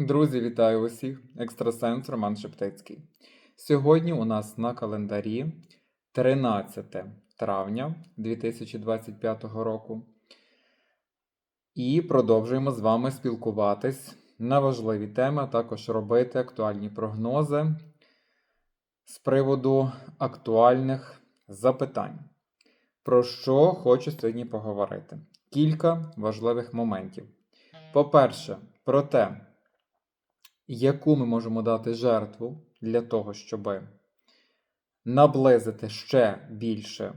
Друзі, вітаю усіх! Екстрасенс Роман Шептицький. Сьогодні у нас на календарі 13 травня 2025 року. І продовжуємо з вами спілкуватись на важливі теми, а також робити актуальні прогнози з приводу актуальних запитань. Про що хочу сьогодні поговорити? Кілька важливих моментів. По-перше, про те, яку ми можемо дати жертву для того, щоб наблизити ще більше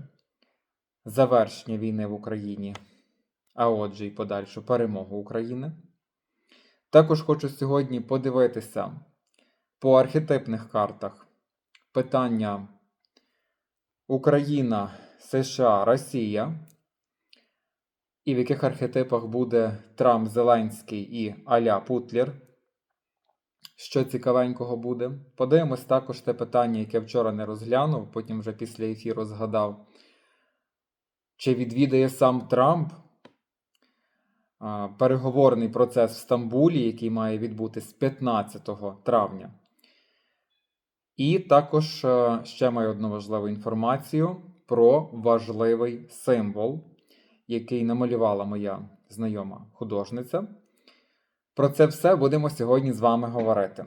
завершення війни в Україні, а отже, і подальшу перемогу України. Також хочу сьогодні подивитися по архетипних картах питання Україна, США, Росія. І в яких архетипах буде Трамп Зеленський і Аля Путлер. Що цікавенького буде. Подивимось також те питання, яке вчора не розглянув, потім вже після ефіру згадав. Чи відвідає сам Трамп переговорний процес в Стамбулі, який має відбутись 15 травня. І також а, ще маю одну важливу інформацію про важливий символ, який намалювала моя знайома художниця. Про це все будемо сьогодні з вами говорити.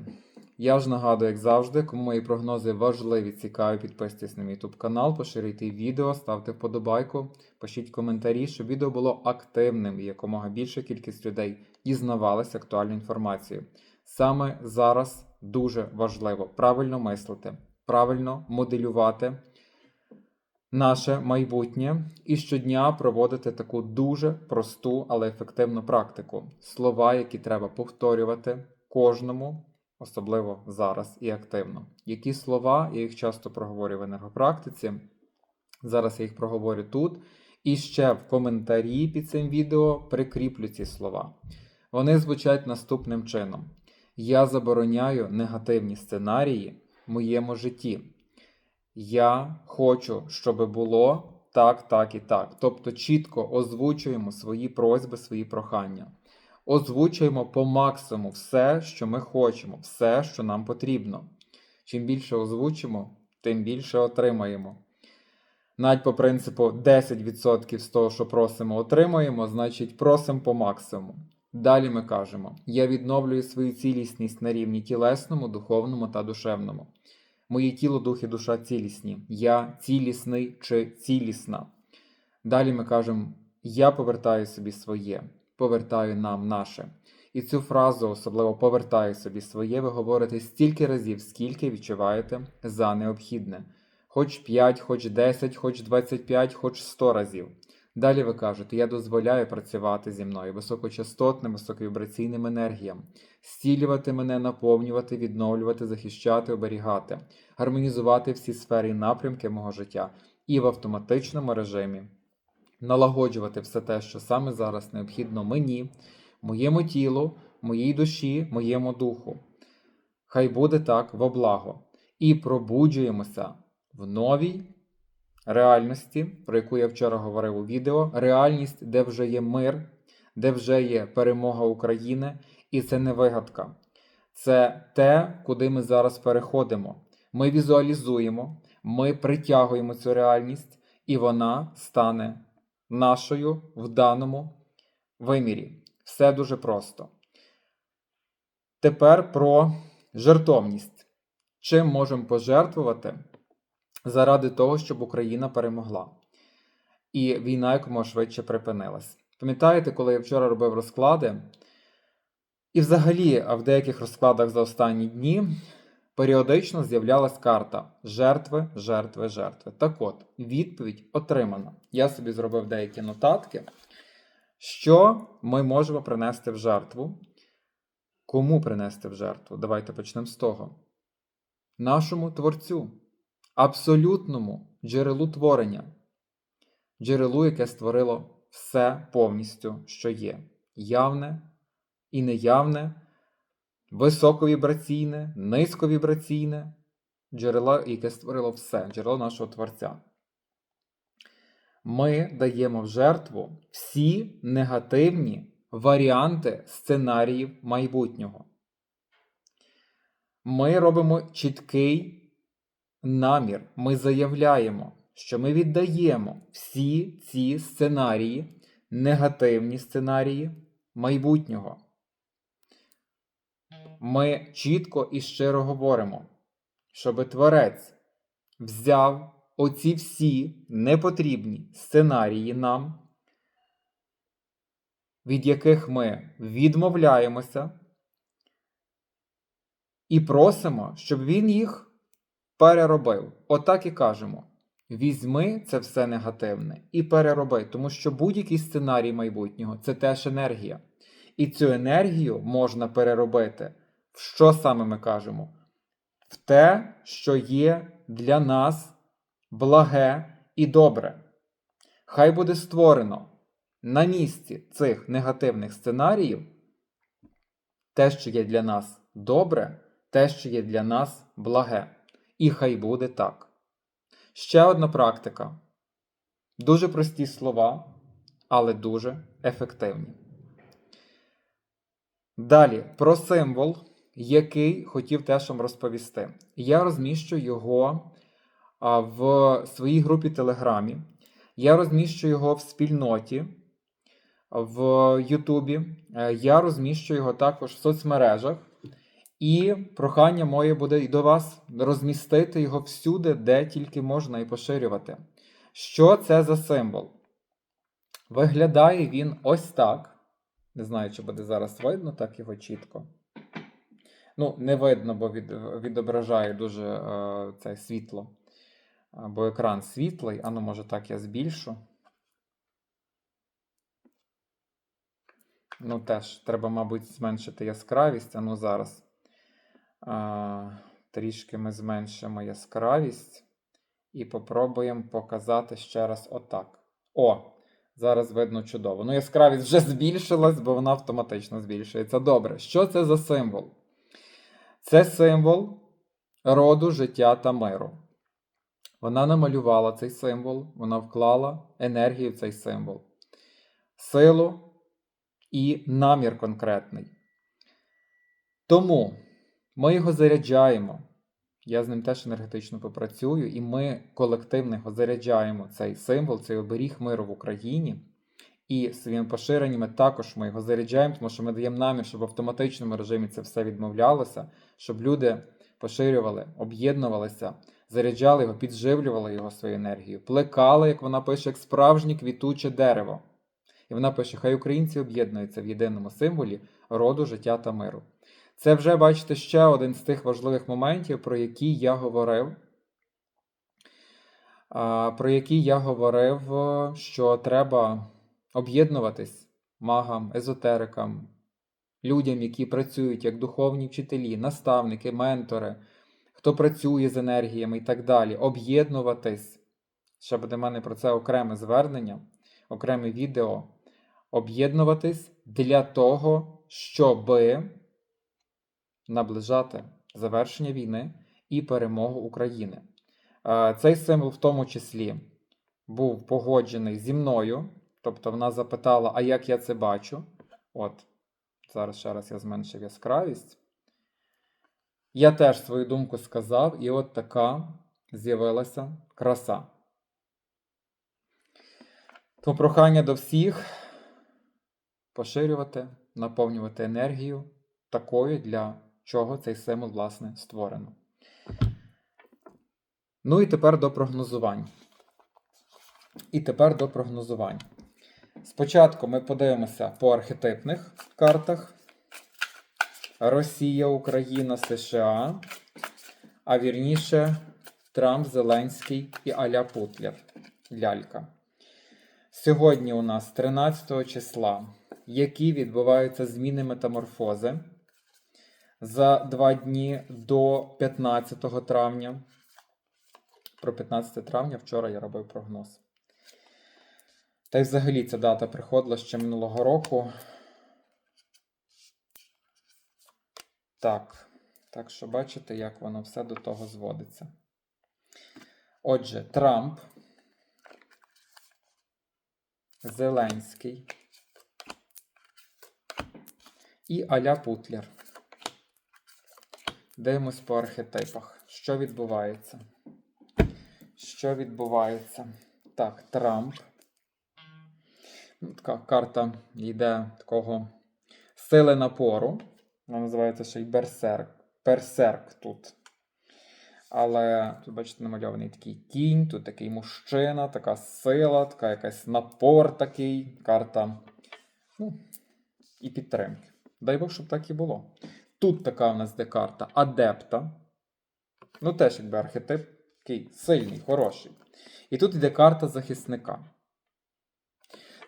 Я ж нагадую, як завжди, кому мої прогнози важливі, цікаві, підписуйтесь на мій YouTube канал, поширюйте відео, ставте вподобайку, пишіть коментарі, щоб відео було активним і якомога більша кількість людей дізнавалася актуальну інформацію. Саме зараз дуже важливо правильно мислити, правильно моделювати наше майбутнє і щодня проводити таку дуже просту, але ефективну практику. Слова, які треба повторювати кожному, особливо зараз і активно. Які слова, я їх часто проговорю в енергопрактиці. Зараз я їх проговорю тут. І ще в коментарі під цим відео прикріплю ці слова. Вони звучать наступним чином: Я забороняю негативні сценарії в моєму житті. Я хочу, щоб було так, так і так. Тобто чітко озвучуємо свої просьби, свої прохання. Озвучуємо по максимуму все, що ми хочемо, все, що нам потрібно. Чим більше озвучимо, тим більше отримаємо. Навіть по принципу 10% з того, що просимо, отримуємо, значить просимо по максимуму. Далі ми кажемо: я відновлюю свою цілісність на рівні тілесному, духовному та душевному. Моє тіло, дух і душа цілісні. Я цілісний чи цілісна. Далі ми кажемо: Я повертаю собі своє, повертаю нам наше. І цю фразу, особливо повертаю собі своє, ви говорите стільки разів, скільки відчуваєте за необхідне. Хоч 5, хоч 10, хоч 25, хоч 100 разів. Далі ви кажете, я дозволяю працювати зі мною високочастотним, високовібраційним енергіям, зцілювати мене, наповнювати, відновлювати, захищати, оберігати, гармонізувати всі сфери і напрямки мого життя і в автоматичному режимі, налагоджувати все те, що саме зараз необхідно мені, моєму тілу, моїй душі, моєму духу. Хай буде так во благо. І пробуджуємося в новій реальності, про яку я вчора говорив у відео. Реальність, де вже є мир, де вже є перемога України, і це не вигадка. Це те, куди ми зараз переходимо. Ми візуалізуємо, ми притягуємо цю реальність, і вона стане нашою в даному вимірі. Все дуже просто. Тепер про жертовність. Чим можемо пожертвувати заради того, щоб Україна перемогла. І війна якомога швидше припинилась. Пам'ятаєте, коли я вчора робив розклади? І взагалі, в деяких розкладах за останні дні періодично з'являлась карта жертви, жертви, жертви. Так от, відповідь отримана. Я собі зробив деякі нотатки, що ми можемо принести в жертву. Кому принести в жертву? Давайте почнемо з того. Нашому творцю абсолютному джерелу творення, джерелу, яке створило все повністю, що є, явне і неявне, високовібраційне, низьковібраційне, джерело, яке створило все, джерело нашого Творця. Ми даємо в жертву всі негативні варіанти сценаріїв майбутнього. Ми робимо чіткий намір. Ми заявляємо, що ми віддаємо всі ці сценарії, негативні сценарії майбутнього. Ми чітко і щиро говоримо, щоб творець взяв оці всі непотрібні сценарії нам, від яких ми відмовляємося, і просимо, щоб він їх переробив. Отак і кажемо: візьми це все негативне і перероби, тому що будь-який сценарій майбутнього це теж енергія. І цю енергію можна переробити. В що саме ми кажемо? В те, що є для нас благе і добре. Хай буде створено на місці цих негативних сценаріїв те, що є для нас добре, те, що є для нас благе. І хай буде так. Ще одна практика. Дуже прості слова, але дуже ефективні. Далі про символ, який хотів теж вам розповісти. Я розміщу його в своїй групі Телеграмі. Я розміщу його в спільноті в Ютубі. Е, Я розміщу його також в соцмережах. І прохання моє буде і до вас розмістити його всюди, де тільки можна, і поширювати. Що це за символ? Виглядає він ось так. Не знаю, чи буде зараз видно так його чітко. Ну, не видно, бо від, відображає дуже е, це світло. Бо екран світлий. А ну, може, так я збільшу. Ну, теж треба, мабуть, зменшити яскравість. А ну зараз. Трішки ми зменшимо яскравість і попробуємо показати ще раз отак. О, зараз видно чудово. Ну, яскравість вже збільшилась, бо вона автоматично збільшується. Добре, що це за символ? Це символ роду, життя та миру. Вона намалювала цей символ, вона вклала енергію в цей символ, силу і намір конкретний. Тому ми його заряджаємо. Я з ним теж енергетично попрацюю, і ми колективно його заряджаємо цей символ, цей оберіг миру в Україні. І своїми поширеннями також ми його заряджаємо, тому що ми даємо намір, щоб в автоматичному режимі це все відмовлялося, щоб люди поширювали, об'єднувалися, заряджали його, підживлювали його своєю енергією, плекали, як вона пише, як справжнє квітуче дерево. І вона пише: Хай українці об'єднуються в єдиному символі роду, життя та миру. Це вже, бачите, ще один з тих важливих моментів, про які я говорив. Про які я говорив, що треба об'єднуватись магам, езотерикам, людям, які працюють як духовні вчителі, наставники, ментори, хто працює з енергіями і так далі. Об'єднуватись. Ще буде в мене про це окреме звернення, окреме відео. Об'єднуватись для того, щоби наближати завершення війни і перемогу України. Е, Цей символ в тому числі був погоджений зі мною, тобто вона запитала, а як я це бачу? От, зараз ще раз я зменшив яскравість. Я теж свою думку сказав, і от така з'явилася краса. Тому прохання до всіх поширювати, наповнювати енергію такою, для чого цей символ, власне, створено. Ну і тепер до прогнозувань. І тепер до прогнозувань. Спочатку ми подивимося по архетипних картах: Росія, Україна, США, а вірніше Трамп, Зеленський і Аля Путлер. Лялька. Сьогодні у нас 13 числа, які відбуваються зміни метаморфози за два дні до 15 травня. Про 15 травня вчора я робив прогноз. Та й взагалі ця дата приходила ще минулого року. Так. Так що бачите, як воно все до того зводиться. Отже, Трамп, Зеленський і Аля Путлер. Дивимось по архетипах. Що відбувається? Що відбувається? Так, Трамп. Ну, Така карта йде такого сили напору. Вона називається ще й Берсерк. Берсерк тут. Але тут, бачите, намальований такий кінь, тут такий мужчина, така сила, така якась напор такий, карта. Ну, і підтримки. Дай Бог, щоб так і було. Тут така в нас де карта адепта. Ну, теж якби архетип такий сильний, хороший. І тут йде карта захисника.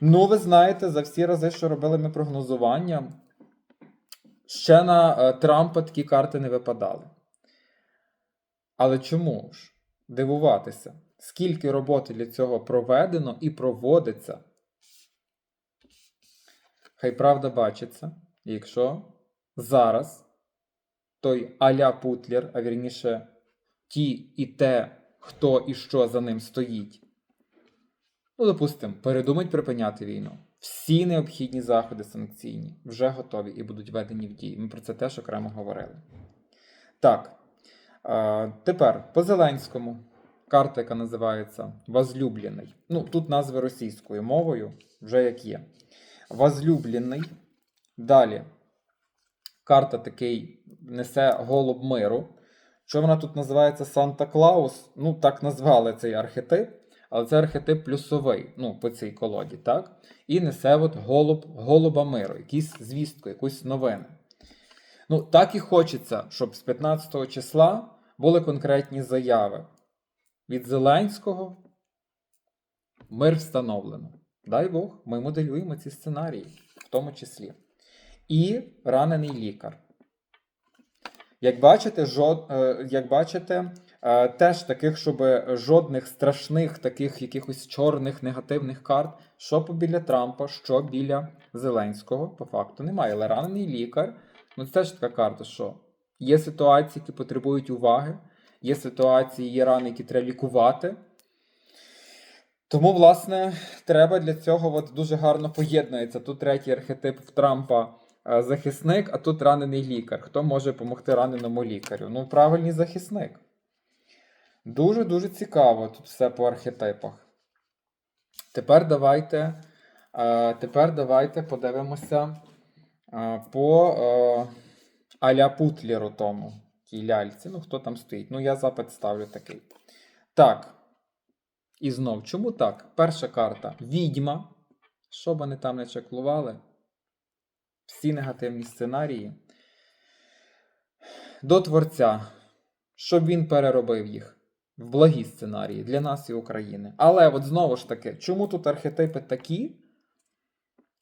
Ну, ви знаєте, за всі рази, що робили ми прогнозування, ще на е, Трампа такі карти не випадали. Але чому ж дивуватися? Скільки роботи для цього проведено і проводиться? Хай правда бачиться, якщо зараз той Аля Путлер, а вірніше ті і те, хто і що за ним стоїть, ну, допустимо, передумать припиняти війну. Всі необхідні заходи санкційні вже готові і будуть введені в дію. Ми про це теж окремо говорили. Так. Е, тепер по Зеленському. Карта, яка називається Возлюблений. Ну, тут назви російською мовою, вже як є. Возлюблений. Далі. Карта такий несе голуб миру. Що вона тут називається Санта Клаус? Ну, так назвали цей архетип, але це архетип плюсовий, ну, по цій колоді, так? І несе от голуб, голуба миру, якісь звістку, якусь новину. Ну, так і хочеться, щоб з 15 числа були конкретні заяви. Від Зеленського мир встановлено. Дай Бог, ми моделюємо ці сценарії, в тому числі. І ранений лікар. Як бачите, жод, е, як бачите, е, теж таких, щоб жодних страшних, таких якихось чорних негативних карт, що біля Трампа, що біля Зеленського, по факту немає. Але ранений лікар, ну це теж така карта, що є ситуації, які потребують уваги, є ситуації, є рани, які треба лікувати. Тому, власне, треба для цього от дуже гарно поєднується. Тут третій архетип в Трампа захисник, а тут ранений лікар. Хто може допомогти раненому лікарю? Ну, правильний захисник. Дуже-дуже цікаво тут все по архетипах. Тепер давайте, е, тепер давайте подивимося е, по е, Аля Путлеру тому. Тій ляльці. Ну, хто там стоїть? Ну, я запит ставлю такий. Так. І знов, чому так? Перша карта відьма. Що б вони там не чеклували? Всі негативні сценарії. До творця, щоб він переробив їх в благі сценарії для нас і України. Але от знову ж таки, чому тут архетипи такі,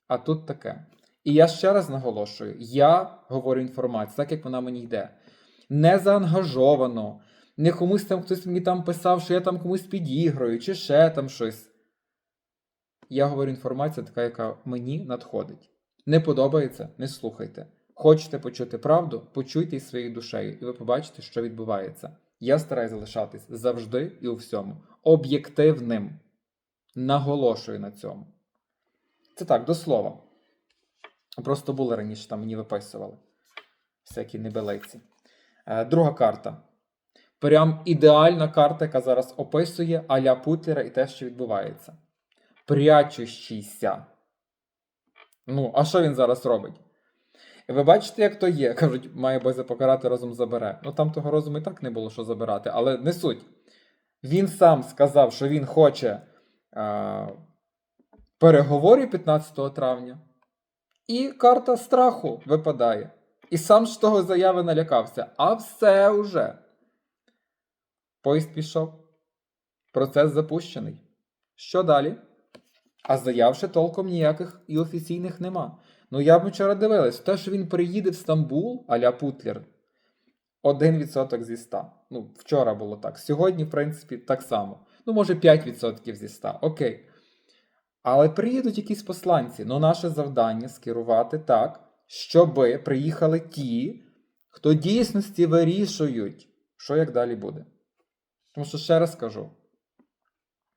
а тут таке? І я ще раз наголошую: я говорю інформацію, так як вона мені йде. Не заангажовано. Не комусь там хтось мені там писав, що я там комусь підіграю, чи ще там щось. Я говорю інформація така, яка мені надходить. Не подобається, не слухайте. Хочете почути правду, почуйте із своєю душею, і ви побачите, що відбувається. Я стараюся залишатись завжди і у всьому. Об'єктивним. Наголошую на цьому. Це так, до слова. Просто були раніше там мені виписували. Всякі небелиці. Е, друга карта. Прям ідеальна карта, яка зараз описує Аля Путлера і те, що відбувається. Прячущийся. Ну, а що він зараз робить? І ви бачите, як то є. Кажуть, має Бозя покарати, розум забере. Ну там того розуму і так не було що забирати, але не суть. Він сам сказав, що він хоче а, переговорів 15 травня, і карта страху випадає. І сам з того заяви налякався. А все уже. Поїзд пішов. Процес запущений. Що далі? А заяв ще толком ніяких і офіційних нема. Ну я б вчора дивилась, те, що він приїде в Стамбул, аля Путлер, 1% зі 100. Ну, вчора було так. Сьогодні, в принципі, так само. Ну, може, 5% зі 100. Окей. Але приїдуть якісь посланці. Ну, наше завдання скерувати так, щоби приїхали ті, хто дійсності вирішують, що як далі буде. Тому що ще раз кажу: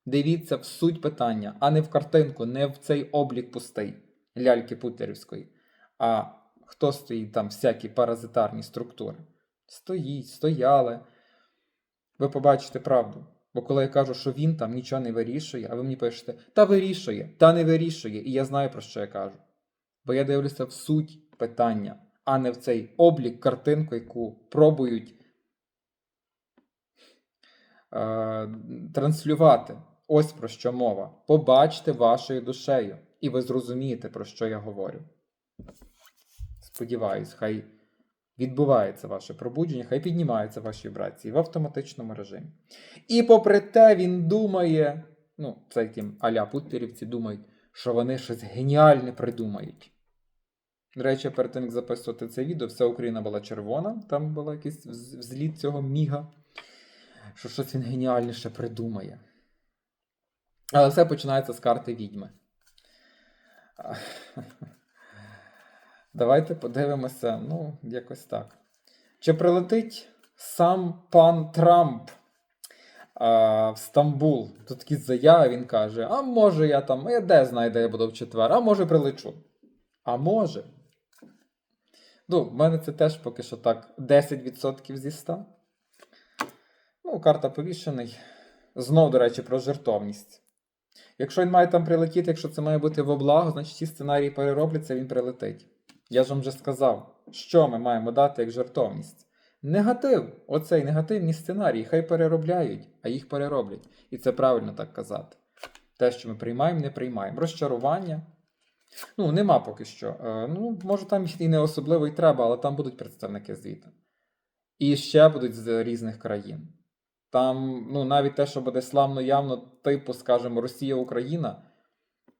дивіться в суть питання, а не в картинку, не в цей облік пустий ляльки Путлерівської. А хто стоїть там всякі паразитарні структури. Стоїть, стояли. Ви побачите правду. Бо коли я кажу, що він там нічого не вирішує, а ви мені пишете, та вирішує, та не вирішує, і я знаю, про що я кажу. Бо я дивлюся в суть питання, а не в цей облік, картинку, яку пробують е, транслювати. Ось про що мова. Побачте вашою душею, і ви зрозумієте, про що я говорю. Сподіваюсь, хай відбувається ваше пробудження, хай піднімаються ваші вібрації в автоматичному режимі. І попри те, він думає, ну, це тим аля путтерівці думають, що вони щось геніальне придумають. До речі, перед тим, як записувати це відео, вся Україна була червона, там був якийсь взліт цього міга, що щось він геніальніше придумає. Але все починається з карти відьми. Давайте подивимося, ну, якось так. Чи прилетить сам пан Трамп а, в Стамбул? Тут такі заяви, він каже: А може я там, я де знаю, де я буду в четвер, а може прилечу. А може. Ну, в мене це теж поки що так 10% зі 100. Ну, карта повішений. Знов, до речі, про жертовність. Якщо він має там прилетіти, якщо це має бути в облагу, значить ті сценарії переробляться, він прилетить. Я ж вам вже сказав, що ми маємо дати як жертовність. Негатив, оцей негативні сценарії, хай переробляють, а їх перероблять. І це правильно так казати. Те, що ми приймаємо, не приймаємо. Розчарування. Ну, нема поки що. Е, ну, може, там і не особливо і треба, але там будуть представники звідти. І ще будуть з різних країн. Там, ну, навіть те, що буде славно явно, типу, скажімо, Росія-Україна,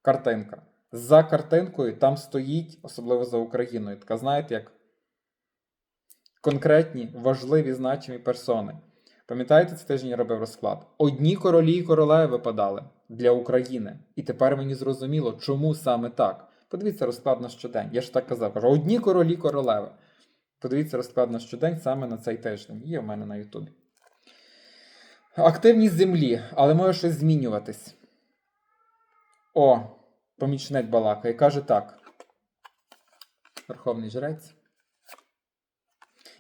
картинка. За картинкою там стоїть, особливо за Україною, така, знаєте, як конкретні, важливі, значимі персони. Пам'ятаєте, цей тиждень я робив розклад? Одні королі і королеви випадали для України. І тепер мені зрозуміло, чому саме так. Подивіться розклад на щодень. Я ж так казав, кажу, одні королі королеви. Подивіться розклад на щодень саме на цей тиждень. Є в мене на Ютубі. Активність землі, але може щось змінюватись. О, помічник балакає. Каже так. Верховний жрець.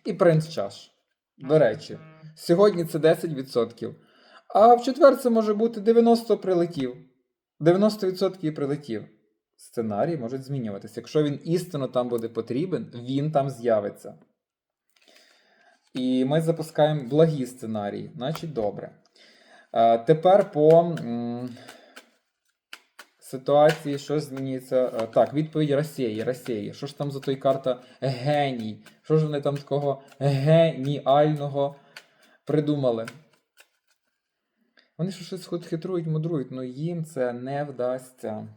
І принц чаш. До речі, сьогодні це 10%. А в четвер це може бути 90 прилетів. 90% прилетів. Сценарії можуть змінюватися. Якщо він істинно там буде потрібен, він там з'явиться. І ми запускаємо благі сценарії, значить добре. Е, тепер по ситуації, що змінюється. Е, так, відповідь Росії. Росії. Що ж там за той карта геній? Що ж вони там такого геніального придумали? Вони що щось хитрують, мудрують, але їм це не вдасться.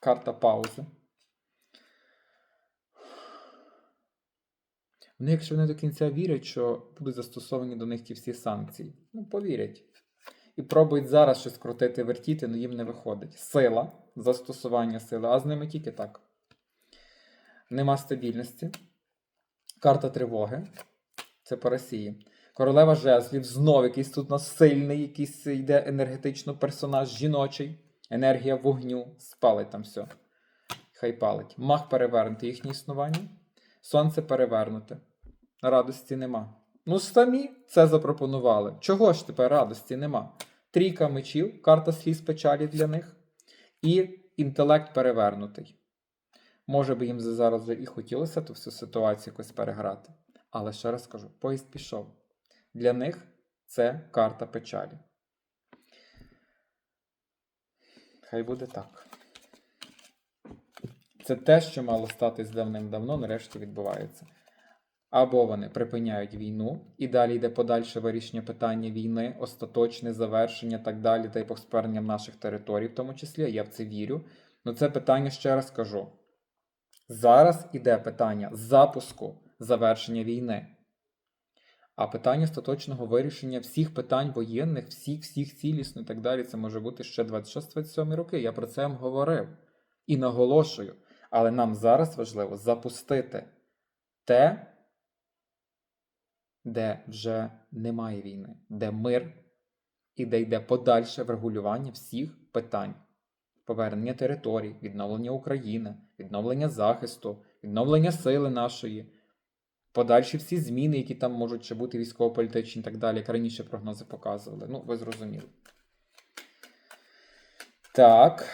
Карта паузи. Вони, якщо не до кінця вірять, що будуть застосовані до них ті всі санкції, ну повірять. І пробують зараз щось крутити, вертіти, але їм не виходить. Сила, застосування сили, а з ними тільки так. Нема стабільності. Карта тривоги. Це по Росії. Королева жезлів, знов якийсь тут у нас сильний, якийсь йде енергетично персонаж жіночий. Енергія вогню. Спалить там все. Хай палить. Мах перевернути їхнє існування. Сонце перевернуте. Радості нема. Ну, самі це запропонували. Чого ж тепер радості нема? Трійка мечів, карта сліз печалі для них, і інтелект перевернутий. Може би їм зараз і хотілося ту всю ситуацію якось переграти. Але ще раз кажу: поїзд пішов. Для них це карта печалі. Хай буде так. Це те, що мало статись давним-давно, нарешті відбувається. Або вони припиняють війну, і далі йде подальше вирішення питання війни, остаточне завершення так далі, та й повернення наших територій, в тому числі, я в це вірю. Ну це питання ще раз кажу. Зараз іде питання запуску завершення війни. А питання остаточного вирішення всіх питань воєнних, всіх, всіх цілісно і так далі, це може бути ще 26-27 роки. Я про це вам говорив і наголошую. Але нам зараз важливо запустити те, де вже немає війни, де мир і де йде подальше врегулювання всіх питань: повернення територій, відновлення України, відновлення захисту, відновлення сили нашої, подальші всі зміни, які там можуть ще бути військово-політичні і так далі, як раніше прогнози показували. Ну, ви зрозуміли. Так.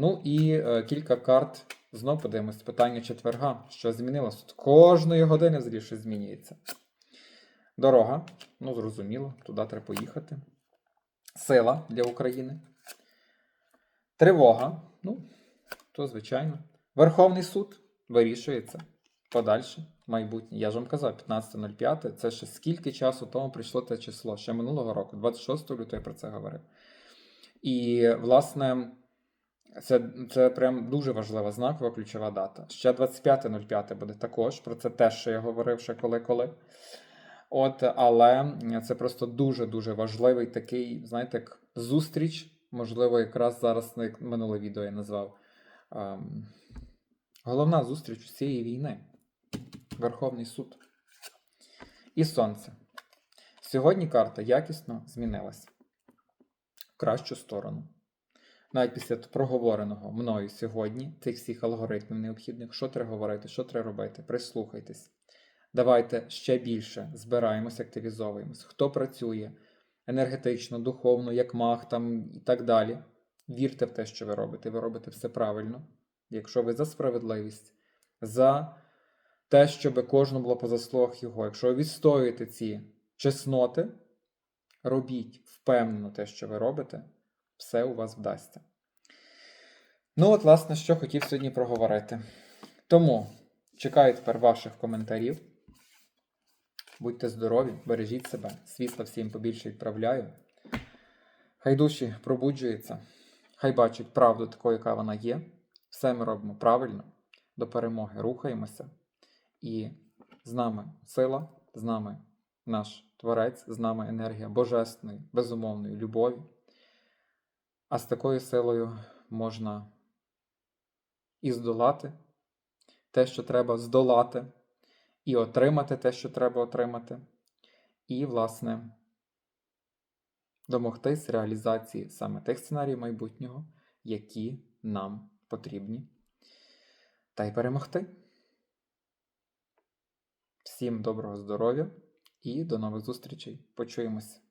Ну і е, кілька карт. Знов подивимось. Питання четверга. Що змінилося? Кожної години взагалі щось змінюється. Дорога. Ну, зрозуміло, туди треба поїхати. Сила для України. Тривога. Ну, то звичайно. Верховний суд вирішується. Подальше майбутнє. Я ж вам казав, 15.05. Це ще скільки часу тому прийшло те число? Ще минулого року, 26 лютого я про це говорив. І, власне, це, це прям дуже важлива знакова ключова дата. Ще 25.05 буде також. Про це теж ще я говорив ще коли-коли. От, але це просто дуже-дуже важливий такий, знаєте, як зустріч. Можливо, якраз зараз ну, як минуле відео я назвав. ем, головна зустріч цієї війни. Верховний суд. І сонце. Сьогодні карта якісно змінилась в кращу сторону. Навіть після проговореного мною сьогодні, цих всіх алгоритмів необхідних, що треба говорити, що треба робити, прислухайтесь. Давайте ще більше збираємося, активізовуємось. Хто працює енергетично, духовно, як маг там і так далі. Вірте в те, що ви робите. Ви робите все правильно. Якщо ви за справедливість, за те, щоб кожному було по заслугах його. Якщо ви відстоюєте ці чесноти, робіть впевнено те, що ви робите, все у вас вдасться. Ну, от, власне, що хотів сьогодні проговорити. Тому чекаю тепер ваших коментарів. Будьте здорові, бережіть себе, світла всім побільше відправляю. Хай душі пробуджуються, хай бачать правду такою, яка вона є. Все ми робимо правильно, до перемоги рухаємося. І з нами сила, з нами наш Творець, з нами енергія божественної, безумовної любові. А з такою силою можна і здолати те, що треба здолати, і отримати те, що треба отримати, і, власне, домогтись реалізації саме тих сценаріїв майбутнього, які нам потрібні, та й перемогти. Всім доброго здоров'я і до нових зустрічей. Почуємось!